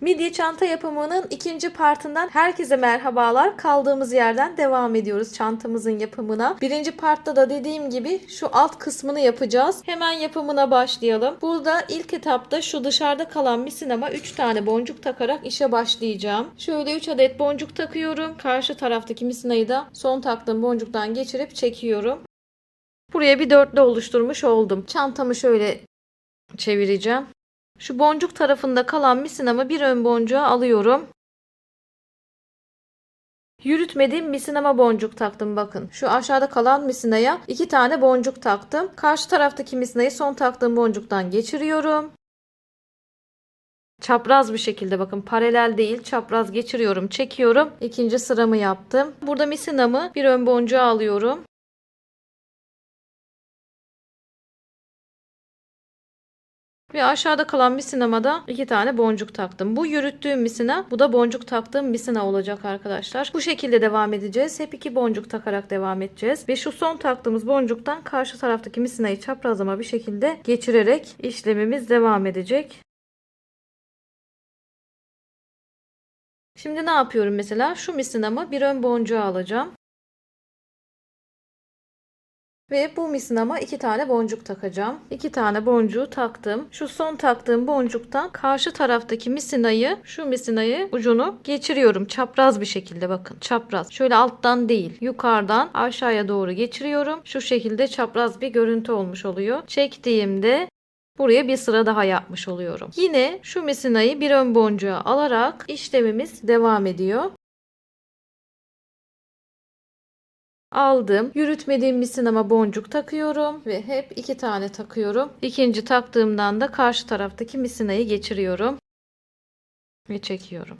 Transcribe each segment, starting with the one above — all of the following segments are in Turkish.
Midye çanta yapımının ikinci partından herkese merhabalar. Kaldığımız yerden devam ediyoruz çantamızın yapımına. Birinci partta da dediğim gibi şu alt kısmını yapacağız. Hemen yapımına başlayalım. Burada ilk etapta şu dışarıda kalan misinama 3 tane boncuk takarak işe başlayacağım. Şöyle 3 adet boncuk takıyorum. Karşı taraftaki misinayı da son taktığım boncuktan geçirip çekiyorum. Buraya bir dörtlü oluşturmuş oldum. Çantamı şöyle çevireceğim. Şu boncuk tarafında kalan misinamı bir ön boncuğa alıyorum. Yürütmediğim misinama boncuk taktım bakın. Şu aşağıda kalan misinaya iki tane boncuk taktım. Karşı taraftaki misinayı son taktığım boncuktan geçiriyorum. Çapraz bir şekilde bakın paralel değil çapraz geçiriyorum çekiyorum. İkinci sıramı yaptım. Burada misinamı bir ön boncuğa alıyorum. Ve aşağıda kalan misinamada iki tane boncuk taktım. Bu yürüttüğüm misina, bu da boncuk taktığım misina olacak arkadaşlar. Bu şekilde devam edeceğiz. Hep iki boncuk takarak devam edeceğiz. Ve şu son taktığımız boncuktan karşı taraftaki misinayı çaprazlama bir şekilde geçirerek işlemimiz devam edecek. Şimdi ne yapıyorum mesela? Şu misinamı bir ön boncuğa alacağım. Ve bu misinama iki tane boncuk takacağım. İki tane boncuğu taktım. Şu son taktığım boncuktan karşı taraftaki misinayı, şu misinayı ucunu geçiriyorum. Çapraz bir şekilde bakın. Çapraz. Şöyle alttan değil. Yukarıdan aşağıya doğru geçiriyorum. Şu şekilde çapraz bir görüntü olmuş oluyor. Çektiğimde Buraya bir sıra daha yapmış oluyorum. Yine şu misinayı bir ön boncuğa alarak işlemimiz devam ediyor. Aldım. Yürütmediğim misinama boncuk takıyorum ve hep iki tane takıyorum. İkinci taktığımdan da karşı taraftaki misinayı geçiriyorum ve çekiyorum.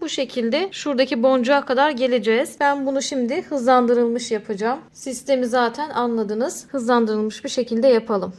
Bu şekilde şuradaki boncuğa kadar geleceğiz. Ben bunu şimdi hızlandırılmış yapacağım. Sistemi zaten anladınız. Hızlandırılmış bir şekilde yapalım.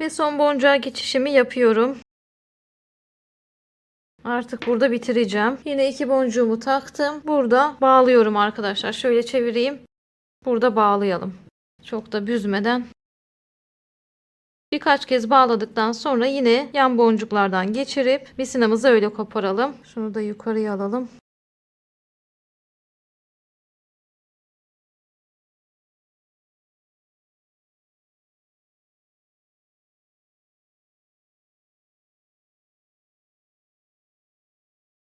Ve son boncuğa geçişimi yapıyorum. Artık burada bitireceğim. Yine iki boncuğumu taktım. Burada bağlıyorum arkadaşlar. Şöyle çevireyim. Burada bağlayalım. Çok da büzmeden. Birkaç kez bağladıktan sonra yine yan boncuklardan geçirip misinamızı öyle koparalım. Şunu da yukarıya alalım.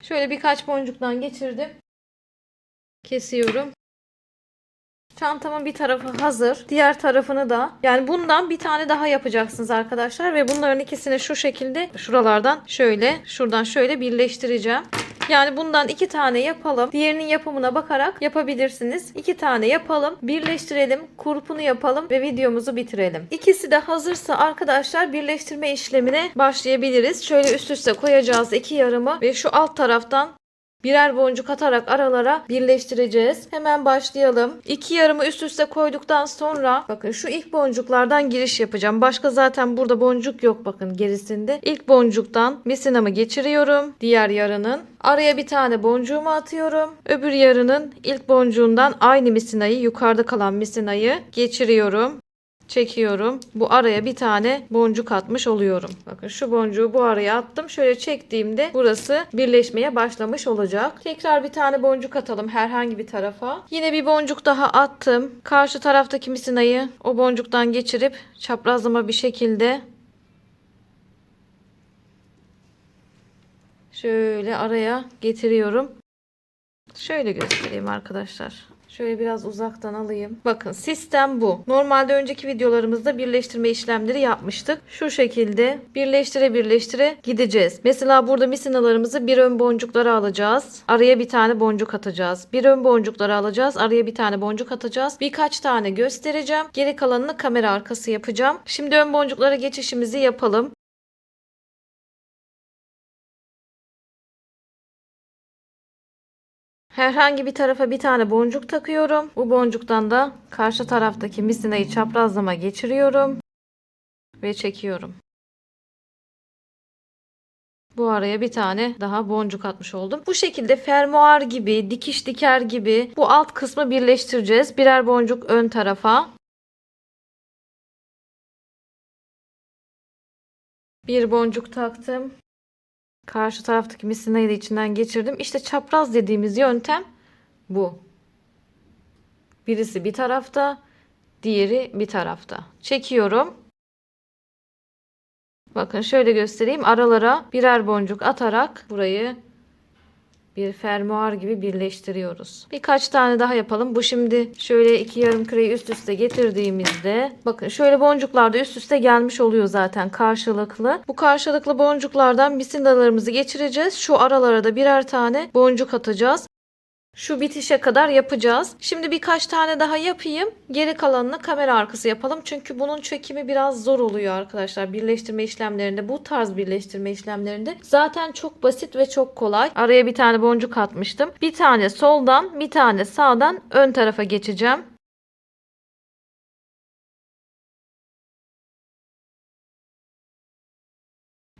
Şöyle birkaç boncuktan geçirdim. Kesiyorum. Çantamın bir tarafı hazır. Diğer tarafını da yani bundan bir tane daha yapacaksınız arkadaşlar ve bunların ikisini şu şekilde şuralardan şöyle şuradan şöyle birleştireceğim. Yani bundan iki tane yapalım. Diğerinin yapımına bakarak yapabilirsiniz. İki tane yapalım. Birleştirelim. Kurpunu yapalım ve videomuzu bitirelim. İkisi de hazırsa arkadaşlar birleştirme işlemine başlayabiliriz. Şöyle üst üste koyacağız iki yarımı ve şu alt taraftan Birer boncuk atarak aralara birleştireceğiz. Hemen başlayalım. İki yarımı üst üste koyduktan sonra bakın şu ilk boncuklardan giriş yapacağım. Başka zaten burada boncuk yok bakın gerisinde. İlk boncuktan misinamı geçiriyorum. Diğer yarının. Araya bir tane boncuğumu atıyorum. Öbür yarının ilk boncuğundan aynı misinayı yukarıda kalan misinayı geçiriyorum çekiyorum. Bu araya bir tane boncuk atmış oluyorum. Bakın şu boncuğu bu araya attım. Şöyle çektiğimde burası birleşmeye başlamış olacak. Tekrar bir tane boncuk atalım herhangi bir tarafa. Yine bir boncuk daha attım. Karşı taraftaki misinayı o boncuktan geçirip çaprazlama bir şekilde şöyle araya getiriyorum. Şöyle göstereyim arkadaşlar. Şöyle biraz uzaktan alayım. Bakın sistem bu. Normalde önceki videolarımızda birleştirme işlemleri yapmıştık. Şu şekilde birleştire birleştire gideceğiz. Mesela burada misinalarımızı bir ön boncuklara alacağız. Araya bir tane boncuk atacağız. Bir ön boncukları alacağız. Araya bir tane boncuk atacağız. Birkaç tane göstereceğim. Geri kalanını kamera arkası yapacağım. Şimdi ön boncuklara geçişimizi yapalım. Herhangi bir tarafa bir tane boncuk takıyorum. Bu boncuktan da karşı taraftaki misinayı çaprazlama geçiriyorum ve çekiyorum. Bu araya bir tane daha boncuk atmış oldum. Bu şekilde fermuar gibi, dikiş diker gibi bu alt kısmı birleştireceğiz. Birer boncuk ön tarafa. Bir boncuk taktım. Karşı taraftaki misinayı da içinden geçirdim. İşte çapraz dediğimiz yöntem bu. Birisi bir tarafta, diğeri bir tarafta. Çekiyorum. Bakın şöyle göstereyim. Aralara birer boncuk atarak burayı bir fermuar gibi birleştiriyoruz. Birkaç tane daha yapalım. Bu şimdi şöyle iki yarım küreyi üst üste getirdiğimizde bakın şöyle boncuklar da üst üste gelmiş oluyor zaten karşılıklı. Bu karşılıklı boncuklardan misinalarımızı geçireceğiz. Şu aralara da birer tane boncuk atacağız. Şu bitişe kadar yapacağız. Şimdi birkaç tane daha yapayım. Geri kalanını kamera arkası yapalım. Çünkü bunun çekimi biraz zor oluyor arkadaşlar. Birleştirme işlemlerinde bu tarz birleştirme işlemlerinde zaten çok basit ve çok kolay. Araya bir tane boncuk atmıştım. Bir tane soldan bir tane sağdan ön tarafa geçeceğim.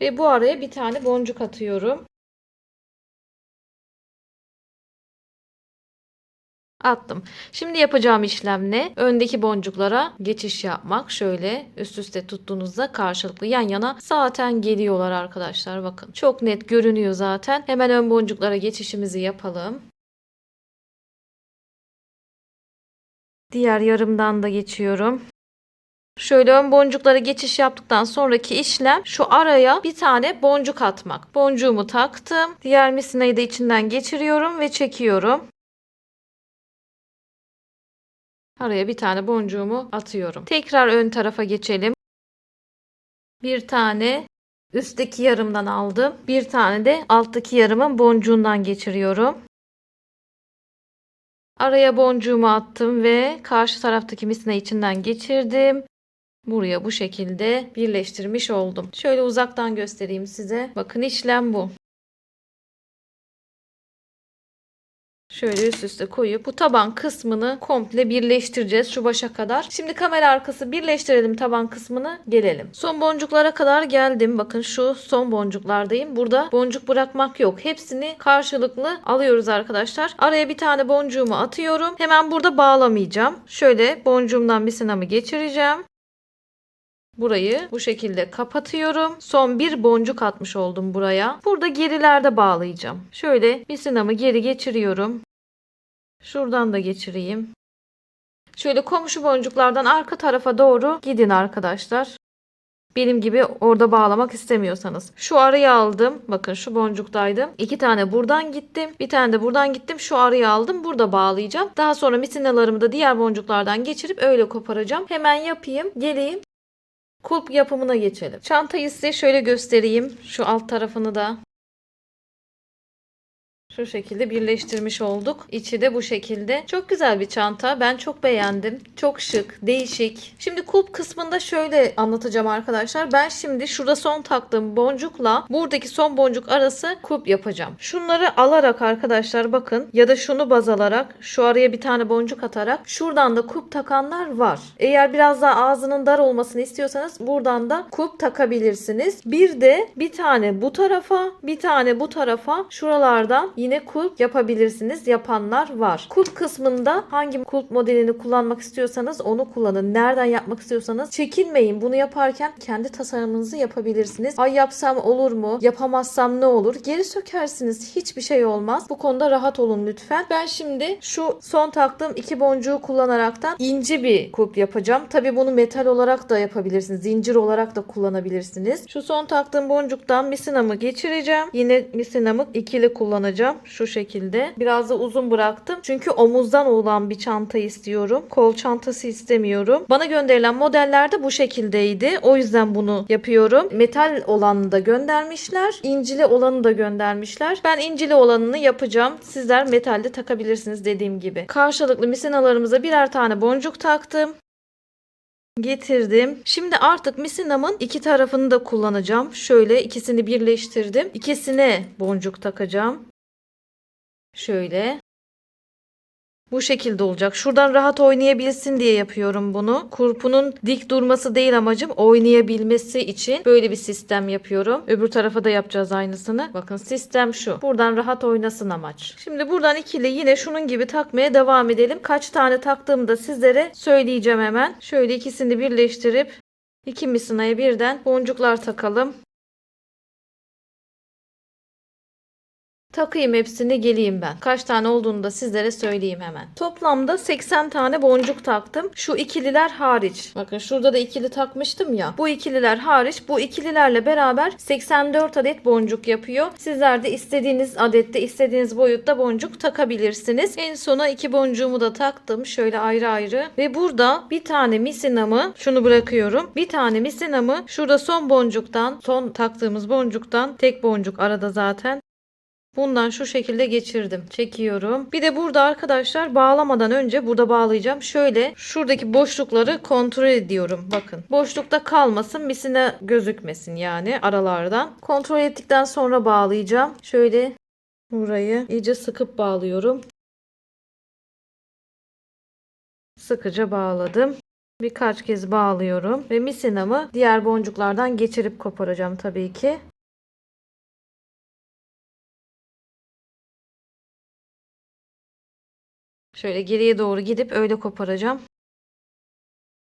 Ve bu araya bir tane boncuk atıyorum. Attım. Şimdi yapacağım işlem ne? Öndeki boncuklara geçiş yapmak. Şöyle üst üste tuttuğunuzda karşılıklı yan yana zaten geliyorlar arkadaşlar. Bakın çok net görünüyor zaten. Hemen ön boncuklara geçişimizi yapalım. Diğer yarımdan da geçiyorum. Şöyle ön boncuklara geçiş yaptıktan sonraki işlem şu araya bir tane boncuk atmak. Boncuğumu taktım. Diğer misinayı da içinden geçiriyorum ve çekiyorum. Araya bir tane boncuğumu atıyorum. Tekrar ön tarafa geçelim. Bir tane üstteki yarımdan aldım. Bir tane de alttaki yarımın boncuğundan geçiriyorum. Araya boncuğumu attım ve karşı taraftaki misine içinden geçirdim. Buraya bu şekilde birleştirmiş oldum. Şöyle uzaktan göstereyim size. Bakın işlem bu. Şöyle üst üste koyup bu taban kısmını komple birleştireceğiz şu başa kadar. Şimdi kamera arkası birleştirelim taban kısmını gelelim. Son boncuklara kadar geldim. Bakın şu son boncuklardayım. Burada boncuk bırakmak yok. Hepsini karşılıklı alıyoruz arkadaşlar. Araya bir tane boncuğumu atıyorum. Hemen burada bağlamayacağım. Şöyle boncuğumdan bir sinamı geçireceğim. Burayı bu şekilde kapatıyorum. Son bir boncuk atmış oldum buraya. Burada gerilerde bağlayacağım. Şöyle misinamı geri geçiriyorum. Şuradan da geçireyim. Şöyle komşu boncuklardan arka tarafa doğru gidin arkadaşlar. Benim gibi orada bağlamak istemiyorsanız. Şu arayı aldım. Bakın şu boncuktaydım. İki tane buradan gittim. Bir tane de buradan gittim. Şu arayı aldım. Burada bağlayacağım. Daha sonra misinalarımı da diğer boncuklardan geçirip öyle koparacağım. Hemen yapayım. Geleyim. Kulp yapımına geçelim. Çantayı size şöyle göstereyim. Şu alt tarafını da. Şu şekilde birleştirmiş olduk. İçi de bu şekilde. Çok güzel bir çanta. Ben çok beğendim. Çok şık, değişik. Şimdi kulp kısmında şöyle anlatacağım arkadaşlar. Ben şimdi şurada son taktığım boncukla buradaki son boncuk arası kulp yapacağım. Şunları alarak arkadaşlar bakın ya da şunu baz alarak şu araya bir tane boncuk atarak şuradan da kulp takanlar var. Eğer biraz daha ağzının dar olmasını istiyorsanız buradan da kulp takabilirsiniz. Bir de bir tane bu tarafa bir tane bu tarafa şuralardan yine kulp yapabilirsiniz. Yapanlar var. Kulp kısmında hangi kulp modelini kullanmak istiyorsanız onu kullanın. Nereden yapmak istiyorsanız çekinmeyin. Bunu yaparken kendi tasarımınızı yapabilirsiniz. Ay yapsam olur mu? Yapamazsam ne olur? Geri sökersiniz. Hiçbir şey olmaz. Bu konuda rahat olun lütfen. Ben şimdi şu son taktığım iki boncuğu kullanaraktan ince bir kulp yapacağım. Tabi bunu metal olarak da yapabilirsiniz. Zincir olarak da kullanabilirsiniz. Şu son taktığım boncuktan misinamı geçireceğim. Yine misinamı ikili kullanacağım. Şu şekilde. Biraz da uzun bıraktım. Çünkü omuzdan olan bir çanta istiyorum. Kol çantası istemiyorum. Bana gönderilen modeller de bu şekildeydi. O yüzden bunu yapıyorum. Metal olanı da göndermişler. İncili olanı da göndermişler. Ben incili olanını yapacağım. Sizler metalde takabilirsiniz dediğim gibi. Karşılıklı misinalarımıza birer tane boncuk taktım. Getirdim. Şimdi artık misinamın iki tarafını da kullanacağım. Şöyle ikisini birleştirdim. İkisine boncuk takacağım. Şöyle. Bu şekilde olacak. Şuradan rahat oynayabilsin diye yapıyorum bunu. Kurpunun dik durması değil amacım. Oynayabilmesi için böyle bir sistem yapıyorum. Öbür tarafa da yapacağız aynısını. Bakın sistem şu. Buradan rahat oynasın amaç. Şimdi buradan ikili yine şunun gibi takmaya devam edelim. Kaç tane taktığımı da sizlere söyleyeceğim hemen. Şöyle ikisini birleştirip iki misinaya birden boncuklar takalım. Takayım hepsini geleyim ben. Kaç tane olduğunu da sizlere söyleyeyim hemen. Toplamda 80 tane boncuk taktım. Şu ikililer hariç. Bakın şurada da ikili takmıştım ya. Bu ikililer hariç. Bu ikililerle beraber 84 adet boncuk yapıyor. Sizler de istediğiniz adette, istediğiniz boyutta boncuk takabilirsiniz. En sona iki boncuğumu da taktım. Şöyle ayrı ayrı. Ve burada bir tane misinamı şunu bırakıyorum. Bir tane misinamı şurada son boncuktan, son taktığımız boncuktan tek boncuk arada zaten Bundan şu şekilde geçirdim. Çekiyorum. Bir de burada arkadaşlar bağlamadan önce burada bağlayacağım. Şöyle şuradaki boşlukları kontrol ediyorum. Bakın. Boşlukta kalmasın. Misine gözükmesin yani aralardan. Kontrol ettikten sonra bağlayacağım. Şöyle burayı iyice sıkıp bağlıyorum. Sıkıca bağladım. Birkaç kez bağlıyorum ve misinamı diğer boncuklardan geçirip koparacağım tabii ki. Şöyle geriye doğru gidip öyle koparacağım.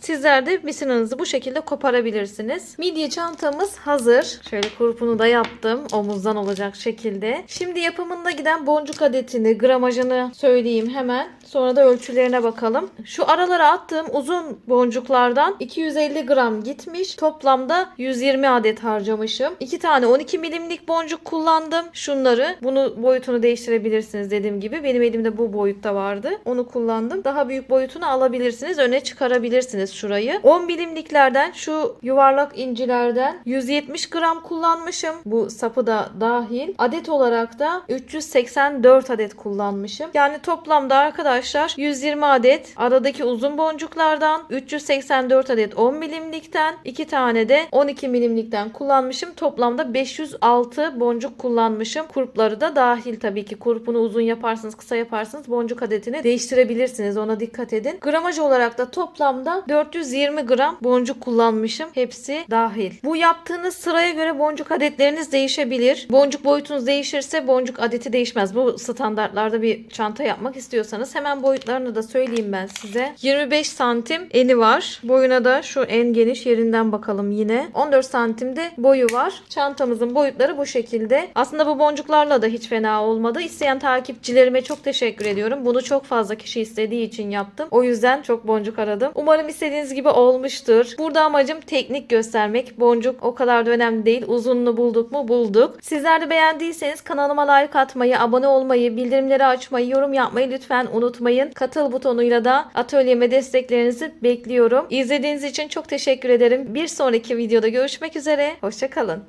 Sizler de misinanızı bu şekilde koparabilirsiniz. Midye çantamız hazır. Şöyle kurpunu da yaptım. Omuzdan olacak şekilde. Şimdi yapımında giden boncuk adetini, gramajını söyleyeyim hemen. Sonra da ölçülerine bakalım. Şu aralara attığım uzun boncuklardan 250 gram gitmiş. Toplamda 120 adet harcamışım. 2 tane 12 milimlik boncuk kullandım. Şunları. Bunu boyutunu değiştirebilirsiniz dediğim gibi. Benim elimde bu boyutta vardı. Onu kullandım. Daha büyük boyutunu alabilirsiniz. Öne çıkarabilirsiniz şurayı. 10 milimliklerden şu yuvarlak incilerden 170 gram kullanmışım. Bu sapı da dahil. Adet olarak da 384 adet kullanmışım. Yani toplamda arkadaşlar 120 adet aradaki uzun boncuklardan 384 adet 10 milimlikten 2 tane de 12 milimlikten kullanmışım. Toplamda 506 boncuk kullanmışım. Kurpları da dahil tabii ki. Kurpunu uzun yaparsınız, kısa yaparsınız. Boncuk adetini değiştirebilirsiniz. Ona dikkat edin. Gramaj olarak da toplamda 420 gram boncuk kullanmışım. Hepsi dahil. Bu yaptığınız sıraya göre boncuk adetleriniz değişebilir. Boncuk boyutunuz değişirse boncuk adeti değişmez. Bu standartlarda bir çanta yapmak istiyorsanız hemen Hemen boyutlarını da söyleyeyim ben size. 25 santim eni var. Boyuna da şu en geniş yerinden bakalım yine. 14 santim de boyu var. Çantamızın boyutları bu şekilde. Aslında bu boncuklarla da hiç fena olmadı. İsteyen takipçilerime çok teşekkür ediyorum. Bunu çok fazla kişi istediği için yaptım. O yüzden çok boncuk aradım. Umarım istediğiniz gibi olmuştur. Burada amacım teknik göstermek. Boncuk o kadar da önemli değil. Uzunluğu bulduk mu bulduk. Sizler de beğendiyseniz kanalıma like atmayı, abone olmayı, bildirimleri açmayı, yorum yapmayı lütfen unutmayın. Katıl butonuyla da atölyeme desteklerinizi bekliyorum. İzlediğiniz için çok teşekkür ederim. Bir sonraki videoda görüşmek üzere. Hoşçakalın.